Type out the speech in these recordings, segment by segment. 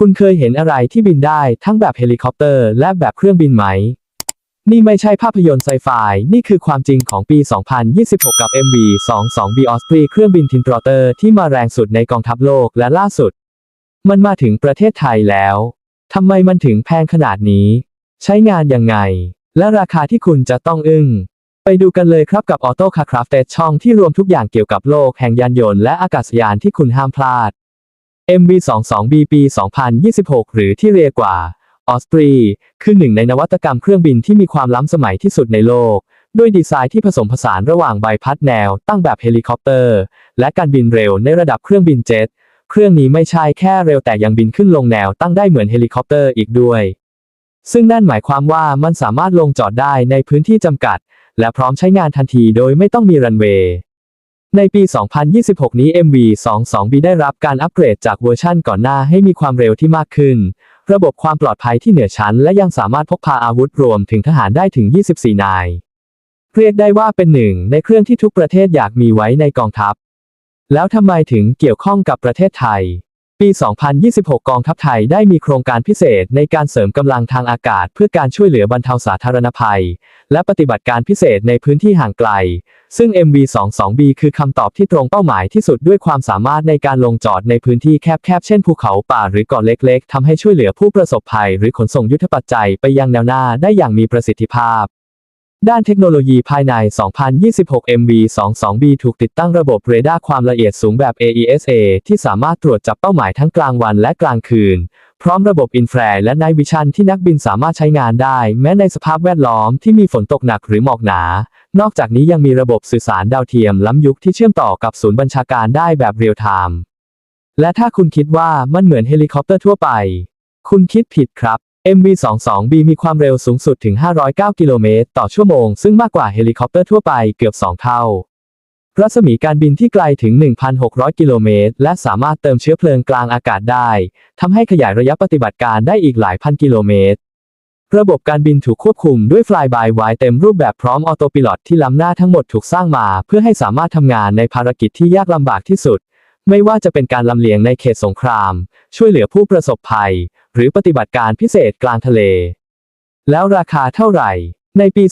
คุณเคยเห็นอะไรที่บินได้ทั้งแบบเฮลิคอปเตอร์และแบบเครื่องบินไหม นี่ไม่ใช่ภาพยนตร์ไซไฟ นี่คือความจริงของปี 2026 กับ MV 22 B Osprey เครื่องบินทินตรอเตอร์ที่มาแรงสุดในกองทัพโลกและล่าสุด มันมาถึงประเทศไทยแล้วทำไมมันถึงแพงขนาดนี้ ใช้งานยังไง และราคาที่คุณจะต้องอึ้งไปดูกันเลยครับกับ Auto Car Crafted ช่องที่รวมทุกอย่างเกี่ยวกับโลกแห่งยานยนต์และอากาศยานที่คุณห้ามพลาด MV22B ปี2026 หรือที่เรียกว่า Osprey คือหนึ่งในนวัตกรรมเครื่องบินที่มีความล้ำสมัยที่สุดในโลก ด้วยดีไซน์ที่ผสมผสานระหว่างใบพัดแนว ตั้งแบบเฮลิคอปเตอร์ และการบินเร็วในระดับเครื่องบินเจ็ต เครื่องนี้ไม่ใช่แค่เร็วแต่ยังบินขึ้นลงแนวตั้งได้เหมือนเฮลิคอปเตอร์อีกด้วย ซึ่งนั่นหมายความว่ามันสามารถลงจอดได้ในพื้นที่จำกัด และพร้อมใช้งานทันทีโดยไม่ต้องมีรันเวย์ ในปี 2026 นี้ MV22B ได้รับการอัปเกรดจากเวอร์ชั่นก่อนหน้าให้มีความเร็วที่มากขึ้น ระบบความปลอดภัยที่เหนือชั้น และยังสามารถพกพาอาวุธรวมถึงทหารได้ถึง 24 นาย เรียกได้ว่าเป็นหนึ่งในเครื่องที่ทุกประเทศอยากมีไว้ในกองทัพ แล้วทำไมถึงเกี่ยวข้องกับประเทศไทย ปี 2026 กองทัพไทยได้มีโครงการพิเศษในการเสริมกำลังทางอากาศ เพื่อการช่วยเหลือบรรเทาสาธารณภัย และปฏิบัติการพิเศษในพื้นที่ห่างไกล ซึ่ง MV22B คือคำตอบที่ตรงเป้าหมายที่สุดด้วยความสามารถในการลงจอดในพื้นที่แคบๆ เช่นภูเขาป่าหรือเกาะเล็กๆทำให้ช่วยเหลือผู้ประสบภัย หรือขนส่งยุทธปัจจัยไปยังแนวหน้าได้อย่างมีประสิทธิภาพ ด้านเทคโนโลยีภายใน 2026 MV22B ถูกติดตั้งระบบเรดาร์ความละเอียดสูงแบบ AESA ที่สามารถตรวจจับเป้าหมายทั้งกลางวันและกลางคืน พร้อมระบบอินฟราและไนวิชันที่นักบินสามารถใช้งานได้ แม้ในสภาพแวดล้อมที่มีฝนตกหนักหรือหมอกหนา นอกจากนี้ยังมีระบบสื่อสารดาวเทียมล้ำยุคที่เชื่อมต่อกับศูนย์บัญชาการได้แบบเรียลไทม์ และถ้าคุณคิดว่ามันเหมือนเฮลิคอปเตอร์ทั่วไป คุณคิดผิดครับ MV22B มีความเร็วสูงสุดถึง 509 กิโลเมตรต่อชั่วโมง ซึ่งมากกว่าเฮลิคอปเตอร์ทั่วไปเกือบ 2 เท่า รัศมีการบินที่ไกลถึง 1,600 กิโลเมตร และสามารถเติมเชื้อเพลิงกลางอากาศได้ ทำให้ขยายระยะปฏิบัติการได้อีกหลายพันกิโลเมตร ระบบการบินถูกควบคุมด้วย Fly by Wire เต็มรูปแบบพร้อมออโตปิลอตที่ล้ำหน้าทั้งหมดถูกสร้างมา เพื่อให้สามารถทำงานในภารกิจที่ยากลำบากที่สุด ไม่ว่าจะเป็นการลำเลียงในเขตสงคราม ช่วยเหลือผู้ประสบภัย หรือปฏิบัติการพิเศษกลางทะเล แล้วราคาเท่าไหร่ ในปี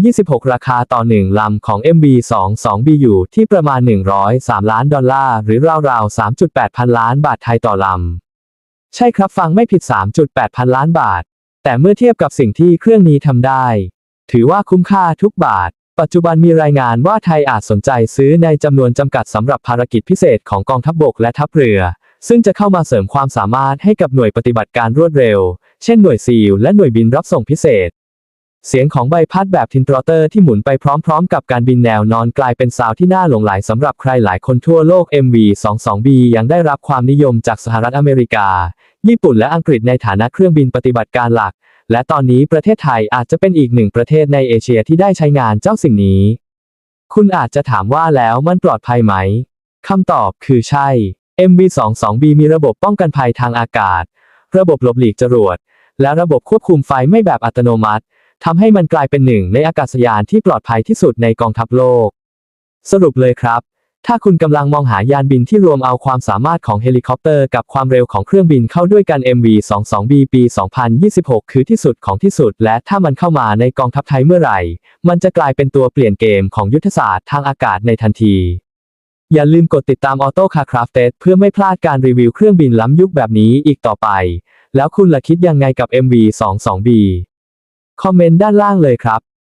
2026 ราคาต่อหนึ่งลำของ MB22B อยู่ที่ประมาณ 103 ล้านดอลลาร์ หรือราวๆ 3.8 พันล้านบาทไทยต่อลำ ใช่ครับฟังไม่ผิด 3.8 พันล้านบาท แต่เมื่อเทียบกับสิ่งที่เครื่องนี้ทำได้ ถือว่าคุ้มค่าทุกบาทปัจจุบันมีรายงานว่าไทยอาจสนใจซื้อในจำนวนจำกัดสำหรับภารกิจพิเศษของกองทัพบบกและทัพเรือ ซึ่งจะเข้ามาเสริมความสามารถให้กับหน่วยปฏิบัติการรวดเร็ว เช่นหน่วยซีลและหน่วยบินรับส่งพิเศษ เสียงของใบพัดแบบทินตรอเตอร์ที่หมุนไปพร้อมๆ กับการบินแนวนอนกลายเป็นซาวที่น่าหลงไหลสำหรับใครหลายคนทั่วโลก MV22B ยังได้รับความนิยมจากสหรัฐอเมริกา ญี่ปุ่นและอังกฤษในฐานะเครื่องบินปฏิบัติการหลัก และตอนนี้ประเทศไทยอาจจะเป็นอีกหนึ่งประเทศในเอเชียที่ได้ใช้งานเจ้าสิ่งนี้ คุณอาจจะถามว่าแล้วมันปลอดภัยไหมคำตอบคือใช่ MV22B มีระบบป้องกันภัยทางอากาศ ระบบหลบหลีกจรวด และระบบควบคุมไฟไม่แบบอัตโนมัติทำให้มันกลายเป็นหนึ่งในอากาศยานที่ปลอดภัยที่สุดในกองทัพโลก สรุปเลยครับ ถ้าคุณกำลังมองหายานบินที่รวมเอาความสามารถของเฮลิคอปเตอร์กับความเร็วของเครื่องบินเข้าด้วยกัน MV22B ปี 2026 คือที่สุดของที่สุด และถ้ามันเข้ามาในกองทัพไทยเมื่อไหร่ มันจะกลายเป็นตัวเปลี่ยนเกมของยุทธศาสตร์ทางอากาศในทันที อย่าลืมกดติดตาม Auto Car Crafted เพื่อไม่พลาดการรีวิวเครื่องบินล้ำยุคแบบนี้อีกต่อไป แล้วคุณล่ะคิดยังไงกับ MV22B คอมเมนต์ด้านล่างเลยครับ